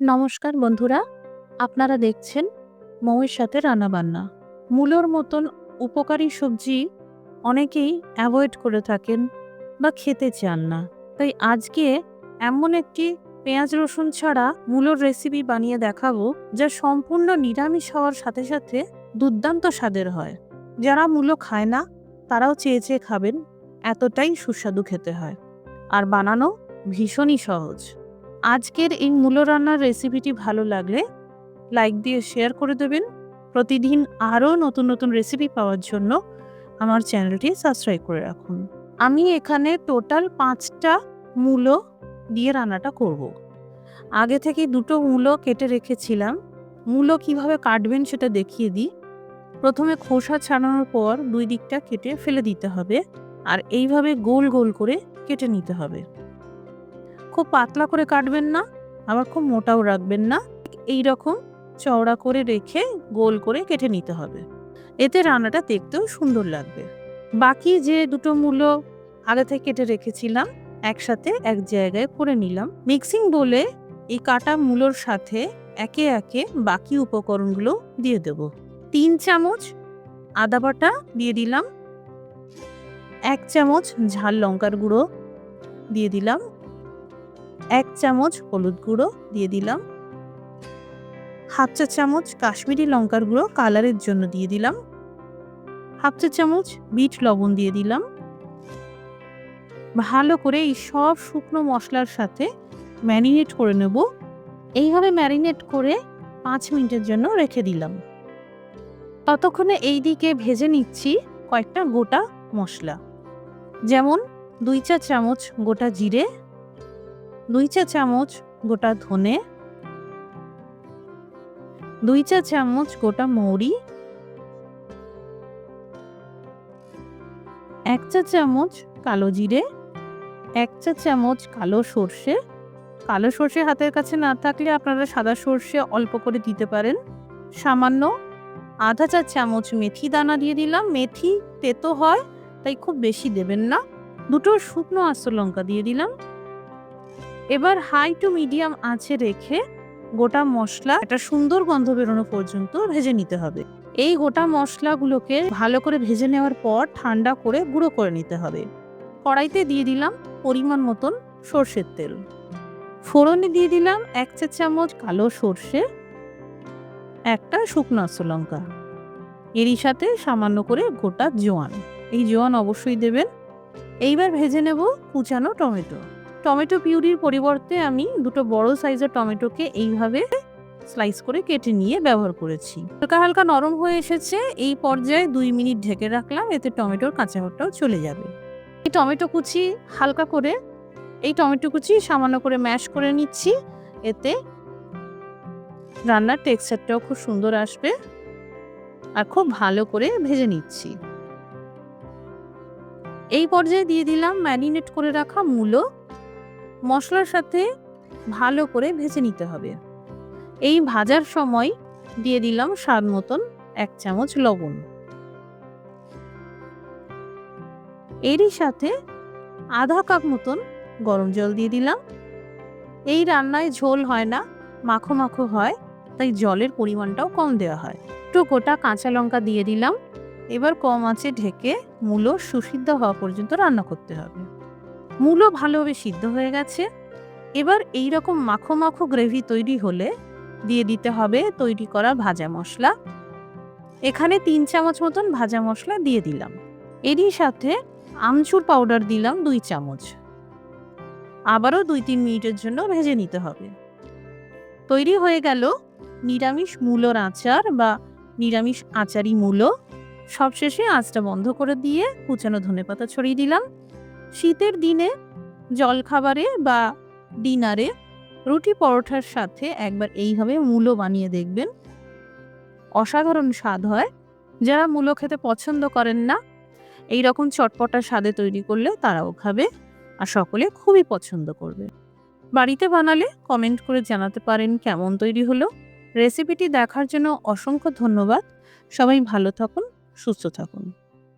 নমস্কার বন্ধুরা, আপনারা দেখছেন মৌয়ের সাথে রান্নাবান্না মূলোর মতন উপকারী সবজি অনেকেই অ্যাভয়েড করে থাকেন বা খেতে চান না। তাই আজকে এমন একটি পেঁয়াজ রসুন ছাড়া মূলোর রেসিপি বানিয়ে দেখাবো, যা সম্পূর্ণ নিরামিষ হওয়ার সাথে সাথে দুর্দান্ত স্বাদের হয়। যারা মূলো খায় না, তারাও চেয়ে চেয়ে খাবেন, এতটাই সুস্বাদু খেতে হয়। আর বানানো ভীষণই সহজ। আজকের এই মূলো রান্নার রেসিপিটি ভালো লাগলে লাইক দিয়ে শেয়ার করে দেবেন। প্রতিদিন আরও নতুন নতুন রেসিপি পাওয়ার জন্য আমার চ্যানেলটি সাবস্ক্রাইব করে রাখুন। আমি এখানে টোটাল পাঁচটা মূলো দিয়ে রান্নাটা করব। আগে থেকে দুটো মূলো কেটে রেখেছিলাম। মূলো কীভাবে কাটবেন সেটা দেখিয়ে দিই। প্রথমে খোসা ছাড়ানোর পর দুই দিকটা কেটে ফেলে দিতে হবে। আর এইভাবে গোল গোল করে কেটে নিতে হবে। খুব পাতলা করে কাটবেন না, আবার খুব মোটাও রাখবেন না। এই রকম চওড়া করে রেখে গোল করে কেটে নিতে হবে। এতে রান্নাটা দেখতেও সুন্দর লাগবে। বাকি যে দুটো মূলো আগে থেকে কেটে রেখেছিলাম, একসাথে এক জায়গায় করে নিলাম। মিক্সিং বলে এই কাটা মূলোর সাথে একে একে বাকি উপকরণগুলো দিয়ে দেব। তিন চামচ আদা বাটা দিয়ে দিলাম। এক চামচ ঝাল লঙ্কার গুঁড়ো দিয়ে দিলাম। এক চামচ হলুদ গুঁড়ো দিয়ে দিলাম। হাফ চা চামচ কাশ্মীরি লঙ্কার গুঁড়ো কালারের জন্য দিয়ে দিলাম। হাফ চা চামচ বিট লবণ দিয়ে দিলাম। ভালো করে এই সব শুকনো মশলার সাথে ম্যারিনেট করে নেব। এইভাবে ম্যারিনেট করে পাঁচ মিনিটের জন্য রেখে দিলাম। ততক্ষণে এই দিকে ভেজে নিচ্ছি কয়েকটা গোটা মশলা। যেমন দুই চা চামচ গোটা জিরে দুই চা চামচ গোটা ধনে, দুই চা চামচ গোটা মৌরি, এক চা চামচ কালো জিরে, এক চা চামচ কালো সর্ষে। কালো সর্ষে হাতের কাছে না থাকলে আপনারা সাদা সর্ষে অল্প করে দিতে পারেন। সামান্য আধা চা চামচ মেথি দানা দিয়ে দিলাম। মেথি তেতো হয়, তাই খুব বেশি দেবেন না। দুটো শুকনো আস্ত লঙ্কা দিয়ে দিলাম। এবার হাই টু মিডিয়াম আঁচে রেখে গোটা মশলা একটা সুন্দর গন্ধ বেরোনো পর্যন্ত ভেজে নিতে হবে। এই গোটা মশলাগুলোকে ভালো করে ভেজে নেওয়ার পর ঠান্ডা করে গুঁড়ো করে নিতে হবে। কড়াইতে দিয়ে দিলাম পরিমাণ মতন সর্ষের তেল। ফোড়নে দিয়ে দিলাম এক চা চামচ কালো সর্ষে, একটা শুকনো লঙ্কা। এরই সাথে সামান্য করে গোটা জোয়ান। এই জোয়ান অবশ্যই দেবেন। এইবার ভেজে নেব কুচানো টমেটো। টমেটো পিউরির পরিবর্তে আমি দুটো বড় সাইজের টমেটোকে এইভাবে স্লাইস করে কেটে নিয়ে ব্যবহার করেছি। হালকা হালকা নরম হয়ে এসেছে, এই পর্যায়ে দুই মিনিট ঢেকে রাখলাম, এতে টমেটোর কাঁচা ভাবটাও চলে যাবে। এই টমেটো কুচি হালকা করে, এই টমেটো কুচি সামান্য করে ম্যাশ করে নিচ্ছি, এতে রান্নার টেক্সচারটাও খুব সুন্দর আসবে আর খুব ভালো করে ভেজে নিচ্ছি। এই পর্যায়ে দিয়ে দিলাম ম্যারিনেট করে রাখা মূলো। মশলার সাথে ভালো করে ভেজে নিতে হবে। এই ভাজার সময় দিয়ে দিলাম স্বাদ মতন এক চামচ লবণ। এরই সাথে আধা কাপ মতন গরম জল দিয়ে দিলাম। এই রান্নায় ঝোল হয় না, মাখো মাখো হয়, তাই জলের পরিমাণটাও কম দেওয়া হয়। একটু গোটা কাঁচা লঙ্কা দিয়ে দিলাম। এবার কম আঁচে ঢেকে মূলো সুসিদ্ধ হওয়া পর্যন্ত রান্না করতে হবে। মূলো ভালোভাবে সিদ্ধ হয়ে গেছে। এবার এই রকম মাখো মাখো গ্রেভি তৈরি হলে দিয়ে দিতে হবে তৈরি করা ভাজা মশলা। এখানে তিন চামচ মতন ভাজা মশলা দিয়ে দিলাম। এরই সাথে আমচুর পাউডার দিলাম দুই চামচ। আবারও দুই তিন মিনিটের জন্য ভেজে নিতে হবে। তৈরি হয়ে গেল নিরামিষ মূলোর আচার বা নিরামিষ আচারি মূলো। সবশেষে আঁচটা বন্ধ করে দিয়ে কুচানো ধনেপাতা ছড়িয়ে দিলাম। শীতের দিনে জলখাবারে বা ডিনারে রুটি পরোঠার সাথে একবার এইভাবে মূলো বানিয়ে দেখবেন। অসাধারণ স্বাদ হয়। যারা মূলো খেতে পছন্দ করেন না এই রকম চটপটা স্বাদে তৈরি করলে তারাও খাবে আর সকলে খুবই পছন্দ করবে। বাড়িতে বানালে কমেন্ট করে জানাতে পারেন কেমন তৈরি হলো। রেসিপিটি দেখার জন্য অসংখ্য ধন্যবাদ। সবাই ভালো থাকুন, সুস্থ থাকুন।